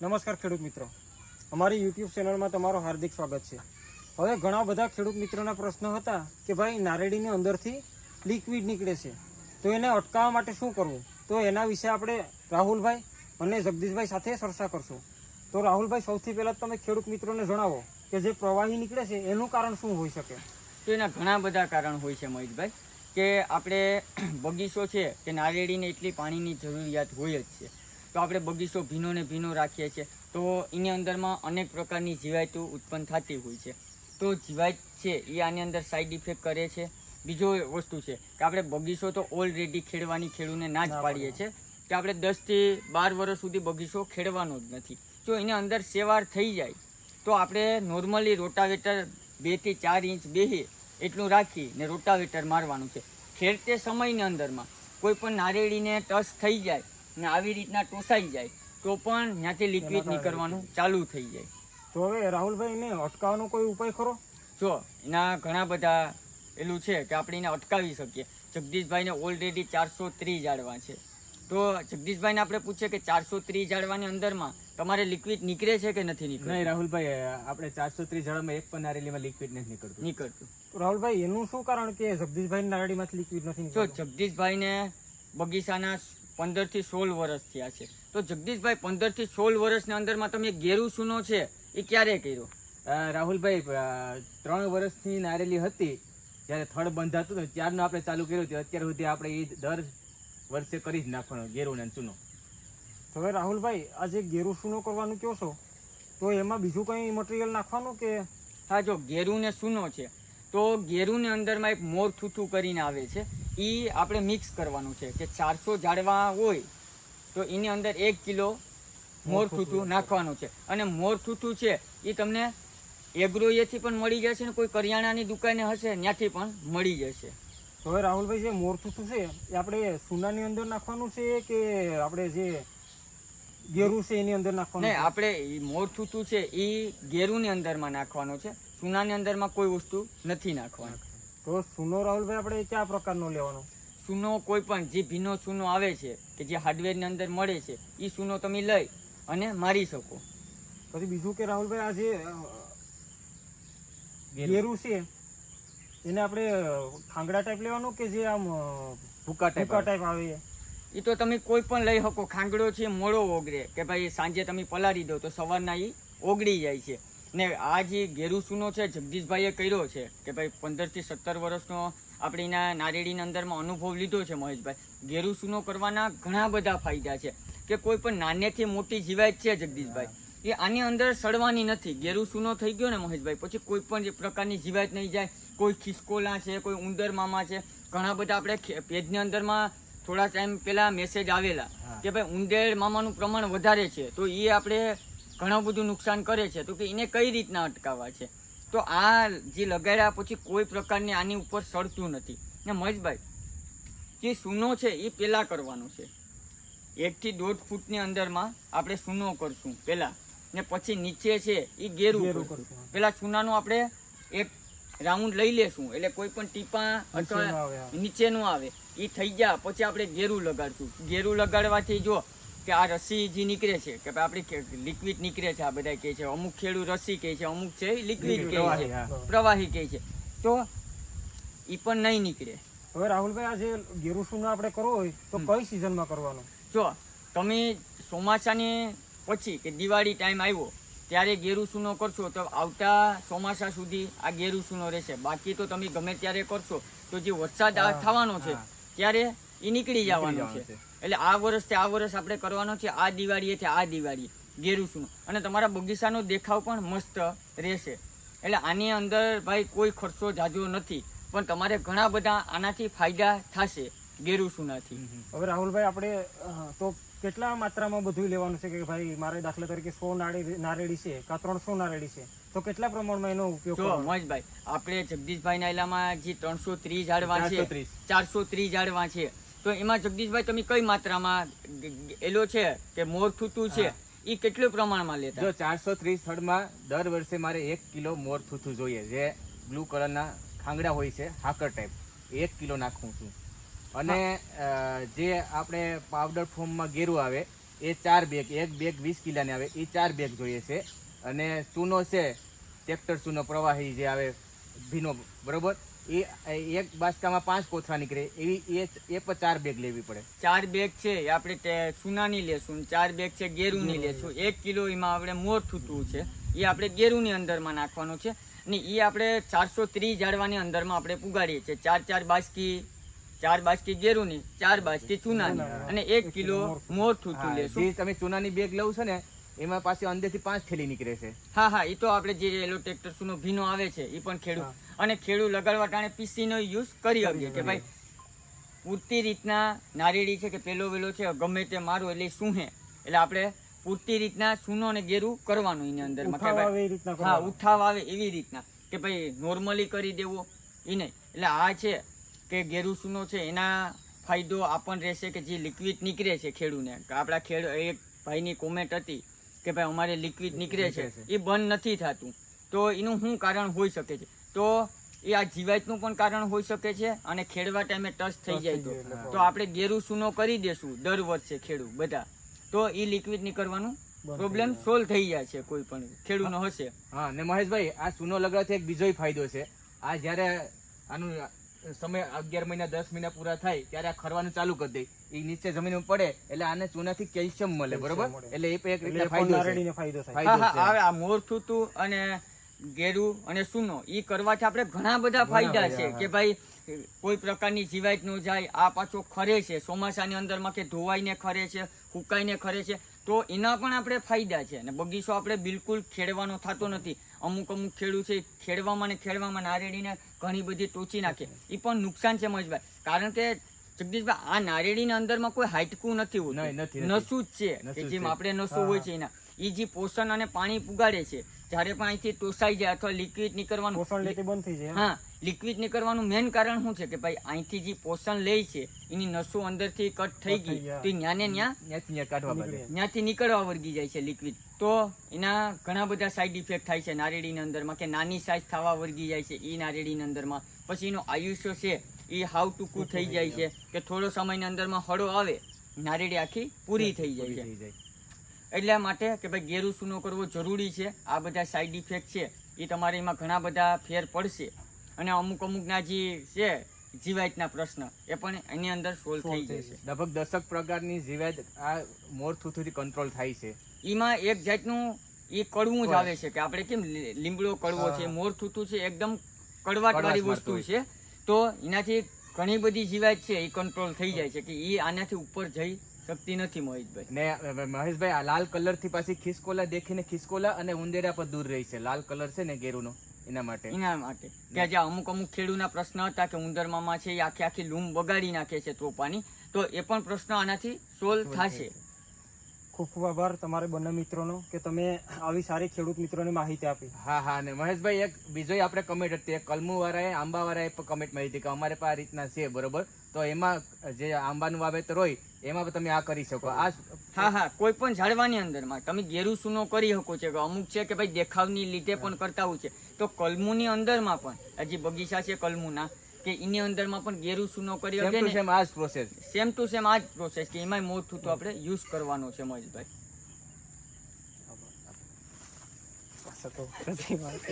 નમસ્કાર ખેડૂત મિત્રો. અમારી યુટ્યુબ ચેનલમાં તમારું હાર્દિક સ્વાગત છે. હવે ઘણા બધા ખેડૂત મિત્રોના પ્રશ્નો હતા કે ભાઈ નારેડીની અંદરથી લિક્વિડ નીકળે છે. તો એને અટકાવવા માટે શું કરવું? તો એના વિશે આપણે રાહુલભાઈ અને જગદીશભાઈ સાથે ચર્ચા કરશું. તો રાહુલભાઈ, સૌથી પહેલાં તમે ખેડૂત મિત્રોને જણાવો કે જે પ્રવાહી નીકળે છે, એનું કારણ શું હોઈ શકે? તો એના ઘણા બધા કારણ હોય છે મહેશભાઈ કે આપણે બગીચો છે કે નારેડીને એટલી પાણીની જરૂરિયાત હોય જ છે. તો આપણે બગીચો ભીનો ને ભીનો રાખીએ છીએ. તો એની અંદરમાં અનેક પ્રકારની જીવાતો ઉત્પન્ન થતી હોય છે. તો જીવાત છે એ આની અંદર સાઈડ ઇફેક્ટ કરે છે. બીજો વસ્તુ છે કે આપણે બગીચો તો ઓલરેડી ખેડવાની ખેડૂને ના જ પાડીએ છીએ કે આપણે દસથી બાર વર્ષ સુધી બગીચો ખેડવાનો જ નથી. જો એની અંદર સેવાર થઈ જાય તો આપણે નોર્મલી રોટાવેટર બેથી ચાર ઇંચ બેહે એટલું રાખી ને રોટાવેટર મારવાનું છે. ખેડતે સમયની અંદરમાં કોઈ પણ નારેડીને ટચ થઈ જાય ને આવી રીતના ટોસાઈ જાય તો પણ ત્યાંથી લિક્વિડ નીકળવાનું ચાલુ થઈ જાય. તો હવે રાહુલભાઈ એને અટકાવવાનો કોઈ ઉપાય ખરો? જો એના ઘણા બધા એલું છે કે આપણે એને અટકાવી શકીએ. જગદીશભાઈને ઓલરેડી ચારસો ત્રીસ ઝાડવા છે. તો જગદીશભાઈને આપણે પૂછીએ કે ચારસો ત્રીસ ઝાડવાની અંદરમાં તમારે લિક્વિડ નીકળે છે કે નથી નહીં રાહુલભાઈ આપણે ચારસો ત્રીસ જણામાં એક પણ નારેલીમાં લિક્વિડ નથી નીકળતું. નીકળતું. રાહુલભાઈ એનું શું કારણ કે જગદીશભાઈ નારેડીમાંથી લિક્વિડ નથી જો નીકળતું? જગદીશભાઈને બગીચાના પંદરથી સોળ વર્ષ થયા છે. તો જગદીશભાઈ પંદરથી સોળ વર્ષની અંદરમાં તમે ગેરુ સુનો છે એ ક્યારે કર્યો? રાહુલભાઈ ત્રણ વર્ષની નારેલી હતી જ્યારે થડ બંધાતું ને ત્યારનું આપણે ચાલુ કર્યું હતું. અત્યાર સુધી આપણે એ દર વર્ષે કરી જ નાખવાનો ગેરું ને ચૂનો તો હવે રાહુલભાઈ આ જે ગેરું સૂનો કરવાનું કહો છો? તો એમાં બીજું કંઈ મટીરિયલ નાખવાનું કે? હા જો ગેરું ને સૂનો છે તો ગેરુની અંદરમાં એક મોર થૂથું કરીને આવે છે. એ આપણે મિક્સ કરવાનું છે કે ચારસો ઝાડવા હોય તો એની અંદર એક કિલો મોર થૂથું નાખવાનું છે. અને મોર થૂથું છે એ તમને એગ્રોએથી પણ મળી જશે ને કોઈ કરિયાણાની દુકાને હશે ત્યાંથી પણ મળી જશે. તો હવે રાહુલભાઈ જે મોરથુથું છે એ આપણે સુનાની અંદર નાખવાનું છે કે આપણે જે ગેરું છે એની અંદર નાખવાનું? આપણે મોર થૂથું છે એ ગેરુની અંદરમાં નાખવાનું છે. સુનાની અંદરમાં કોઈ વસ્તુ નથી નાખવાની. તો સુનો રાહુલભાઈ આપણે કયા પ્રકારનો લેવાનો? સૂનો કોઈ પણ જે ભીનો સૂનો આવે છે કે જે હાર્ડવેરની અંદર મળે છે એ સૂનો તમે લઈ અને મારી શકો. પછી બીજું કે રાહુલભાઈ આ જે ગેરું. છે એને આપણે ખાંગડા ટાઈપ લેવાનું કે જે આમ ભૂકા ટાઈપ ટાઈપ આવે? એ? એ તો તમે કોઈ પણ લઈ શકો. ખાંગડો છે મોળો ઓગળે. કે ભાઈ સાંજે તમે પલાળી દો તો સવારના એ ઓગળી જાય છે. ને આ જે ગેરુસુનો છે જગદીશભાઈએ કર્યો છે કે ભાઈ પંદરથી સત્તર વર્ષનો આપણે એના નારેડીની અંદરમાં અનુભવ લીધો છે મહેશભાઈ. ગેરુસુનો કરવાના ઘણા બધા ફાયદા છે કે કોઈ પણ નાનેથી મોટી જીવાત છે જગદીશભાઈ. એ આની અંદર સડવાની નથી. ગેરુસુનો થઈ ગયો ને મહેશભાઈ પછી કોઈ પણ પ્રકારની જીવાત નહીં જાય. કોઈ ખિસકોલા છે કોઈ ઉંદર મામા છે ઘણા બધા આપણે પેજની અંદરમાં થોડા ટાઈમ પહેલાં મેસેજ આવેલા કે ભાઈ ઉંદર મામાનું પ્રમાણ વધારે છે. તો એ આપણે ઘણું બધું નુકસાન કરે છે. તો કે એને કઈ રીતના અટકાવવા છે? તો આ જે લગાડ્યા પછી કોઈ પ્રકારની આની ઉપર સડતું નથી. ને મજભાઈ જે સૂનો છે એ પહેલાં કરવાનો છે. એકથી દોઢ ફૂટની અંદરમાં આપણે સૂનો કરશું પહેલાં ને પછી નીચે છે એ ઘેરું. પેલા ચૂનાનું આપણે એક રાઉન્ડ લઈ લેશું. એટલે કોઈ પણ ટીપા અથવા નીચેનું આવે એ થઈ ગયા પછી આપણે ગેરું લગાડશું. ગેરું લગાડવાથી જો કે આ રસી જે નીકળે છે કે આપણી લિક્વિડ નીકળે છે આ બધા કહે છે અમુક ખેડૂત રસી કહે છે અમુક છે લિક્વિડ કહે છે પ્રવાહી કહે છે. તો એ પણ નહીં નીકળે. હવે રાહુલભાઈ આ જે ગેરુસુનો આપણે કરવો હોય તો કઈ સિઝનમાં કરવાનો? જો તમે ચોમાસાની પછી કે દિવાળી ટાઈમ આવ્યો ત્યારે ગેરુસુનો કરશો તો આવતા ચોમાસા સુધી આ ગેરુસુનો રહેશે? બાકી તો તમે ગમે ત્યારે કરશો તો જે વરસાદ થવાનો છે ત્યારે એ નીકળી જવાનું છે. એટલે આ વર્ષથી આ વર્ષ આપણે કરવાનો છે આ દિવાળીએથી આ દિવાળી ગેરુ અને તમારા બગીચાનો દેખાવ પણ મસ્ત રહેશે. એટલે આની અંદર ભાઈ કોઈ ખર્ચો જાજો નથી પણ તમારે ઘણા બધા આનાથી ફાયદા થશે ગેરુસુનાથી હવે રાહુલભાઈ આપણે તો કેટલા માત્રામાં બધું લેવાનું છે કે ભાઈ મારે દાખલા તરીકે સો નારેડી નારેડી છે કાં ત્રણસો નારેડી છે? તો કેટલા પ્રમાણમાં એનો ઉપયોગ જો મોજભાઈ આપણે જગદીશભાઈ ના ઇલામાં જે ત્રણસો ત્રીસ ઝાડવા છે ચારસો ત્રીસ ઝાડવા છે તો એમાં જગદીશભાઈ તમે કઈ માત્રામાં એલો છે કે મોર થૂતું છે એ કેટલું પ્રમાણમાં લેતા? જો ચારસો ત્રીસ થડમાં દર વર્ષે મારે એક કિલો મોર થૂથું જોઈએ જે બ્લુ કલરના ખાંગડા હોય છે હાકર ટાઈપ એક કિલો નાખું છું. અને જે આપણે પાવડર ફોર્મમાં ગેરું આવે એ ચાર બેગ એક બેગ વીસ કિલાની આવે એ ચાર બેગ જોઈએ છે. અને ચૂનો છે ટ્રેક્ટર ચૂનો પ્રવાહી જે આવે ભીનો બરોબર? એ એક બાસ્કામાં પાંચ કોથળા નીકળે. એવી એ એ પણ ચાર બેગ લેવી પડે. ચાર બેગ છે આપણે સુનાની લેશું ચાર બેગ છે ગેરુની લેશું. એક કિલો એમાં આપણે મોર થૂતું છે. એ આપણે ગેરુની અંદરમાં નાખવાનું છે. ને એ આપણે ચારસો ત્રીસ જાળવાની અંદરમાં આપણે પુગાડીએ છીએ. ચાર ચાર બાસ્કી ચાર બાસ્કી ગેરુની ચાર બાસ્કી ચૂનાની. અને એક કિલો મોર થૂતું લેશું. તમે ચૂનાની બેગ લઉં છો ને એમાં પાછી અંદરથી પાંચ થેલી નીકળે છે. હા હા એ તો આપણે જે એલો ટ્રેક્ટર સુનો ભીનો આવે છે એ પણ ખેડૂત. અને ખેડૂત લગાડવા ટાણે પીસીનો યુઝ કરી શકીએ કે ભાઈ પૂરતી રીતના નારેડી છે કે પેલો વેલો છે ગમે તે મારું એટલે શું હે એટલે આપણે પૂરતી રીતના સૂનો અને ગેરું કરવાનું એની અંદર. હા ઉઠાવ આવે એવી રીતના. કે ભાઈ નોર્મલી કરી દેવો એ નહીં. એટલે આ છે કે ગેરું સૂનો છે એના ફાયદો આપણ રહેશે કે જે લિક્વિડ નીકળે છે ખેડૂને. આપણા ખેડ એક ભાઈની કોમેન્ટ હતી કે ભાઈ અમારે લિક્વિડ નીકળે છે એ બંધ નથી થતું. તો એનું શું કારણ હોઈ શકે છે? તો એ આ જીવાતનું પણ કારણ હોઈ શકે છે અને ખેડવા ટાઈમે ટચ થઈ જાય તો. તો આપણે ગેરુ સૂનો કરી દેશું દર વર્ષે ખેડૂત બધા. તો એ લિક્વિડ નીકળવાનું પ્રોબ્લેમ સોલ્વ થઈ જાય છે કોઈ પણ ખેડૂતનો હશે. હા ને મહેશભાઈ આ સુનો લગાવવાથી એક બીજોય ફાયદો છે. આ જ્યારે આનું સમય અગિયાર મહિના દસ મહિના પૂરા થાય ત્યારે આ ખરવાનું ચાલુ કરી દે. એ નીચે જમીન પડે એટલે આને ચૂનાથી કેલ્શિયમ મળે બરોબર? એટલે એ પણ એક રીતે ફાયદો છે. નારેડીને ફાયદો થાય. આ મોર થૂતું અને ગેરું અને સૂનો ઈ કરવાથી આપણે ઘણા બધા ફાયદા છે કે ભાઈ કોઈ પ્રકારની જીવાત ન જાય આ પાછો ખરે છે ચોમાસાની અંદરમાં કે ધોવાઈને ખરે છે ફૂંકાઈને ખરે છે તો એના પણ આપણે ફાયદા છે. અને બગીચો આપણે બિલકુલ ખેડવાનો થતો નથી. અમુક અમુક ખેડૂત છે ખેડવામાં ને ખેડવામાં નારેડીને ઘણી બધી ટોચી નાખે. એ પણ નુકસાન છે મહેશભાઈ. કારણ કે જગદીશભાઈ આ નારેડીના અંદરમાં કોઈ હાઇટકું નથી હોતું. નસું જ છે કે જેમ આપણે નસું હોય છે એના. એ જે પોષણ અને પાણી પુગાડે છે જ્યારે પણ અહીંથી ટોસાઈ જાય અથવા લિક્વિડ નીકળવાનું પોષણ લેતી બંધ થઈ જાય હા લિક્વિડ નીકળવાનું મેન કારણ શું છે કે ભાઈ અહીંથી જે પોષણ લે છે એની નસો અંદરથી કટ થઈ ગઈ. તો એ ન્યાને ન્યા ત્યાંથી નીકળવા વળગી જાય છે લિક્વિડ તો એના ઘણા બધા સાઈડ ઇફેક્ટ થાય છે નારેડીની અંદરમાં કે નાની સાઈઝ થવા વળગી જાય છે એ નારેડીની અંદરમાં. પછી એનું આયુષ્ય છે એ હાવ ટૂંકું થઈ જાય છે કે થોડો સમયની અંદરમાં હળો આવે નારેડી આખી પૂરી થઈ જાય છે. એટલા માટે કે ભાઈ ગેરું સૂનો કરવો જરૂરી છે. આ બધા સાઈડ ઇફેક્ટ છે. એ તમારે એમાં ઘણા બધા ફેર પડશે. અને અમુક અમુકના જે છે જીવાતના પ્રશ્ન એ પણ એની અંદર સોલ્વ થઈ જશે. લગભગ દશક પ્રકારની જીવાત આ મોર થૂથુથી કંટ્રોલ થાય છે. એમાં એક જાતનું એ કડવું જ આવે છે કે આપણે કેમ લીમડો કડવો છે મોર થૂથું છે એકદમ કડવાટવાળી વસ્તુ છે તો એનાથી ઘણી બધી જીવાત છે એ કંટ્રોલ થઈ જાય છે કે એ આનાથી ઉપર જઈ શકતી નથી મોહિતભાઈ ને મહેશભાઈ આ લાલ કલરથી પાછી ખિસકોલા દેખીને ખિસકોલા અને ઉંદેરા પર દૂર રહી છે. લાલ કલર છે ને ગેરુનો? એના માટે. એના માટે. કે જે અમુક અમુક ખેડૂતના પ્રશ્ન હતા કે ઉંદરમામાં છે એ આખી આખી લૂમ બગાડી નાખે છે તોપાની. તો એ પણ પ્રશ્ન આનાથી સોલ્વ થશે. ખૂબ ખૂબ આભાર તમારે બંને મિત્રોનો કે તમે આવી સારી ખેડૂત મિત્રોને માહિતી આપી. હા હા ને મહેશભાઈ એક બીજો આપણે કમેન્ટ હતી. એક કલમુ વાળાએ આંબા વાળાએ પણ કમેન્ટ માહિતી હતી કે અમારે પાસે આ રીતના છે બરોબર? તો એમાં જે આંબાનું વાવેતર હોય એમાં પણ તમે આ કરી શકો. આ હા હા કોઈ પણ ઝાડવાની અંદરમાં. તમે ગેરું સૂનો કરી શકો છો કે અમુક છે કે ભાઈ દેખાવની લીધે પણ કરતા હોય છે. તો કલમુની અંદરમાં પણ હજી બગીચા છે કલમુના કે એની અંદરમાં પણ ગેરું સૂનો કરી શકે ને સેમ આ જ પ્રોસેસ સેમ ટુ સેમ આ જ પ્રોસેસ કે એમાંય મોર તો આપણે યુઝ કરવાનો છે મહેશભાઈ. તો વાત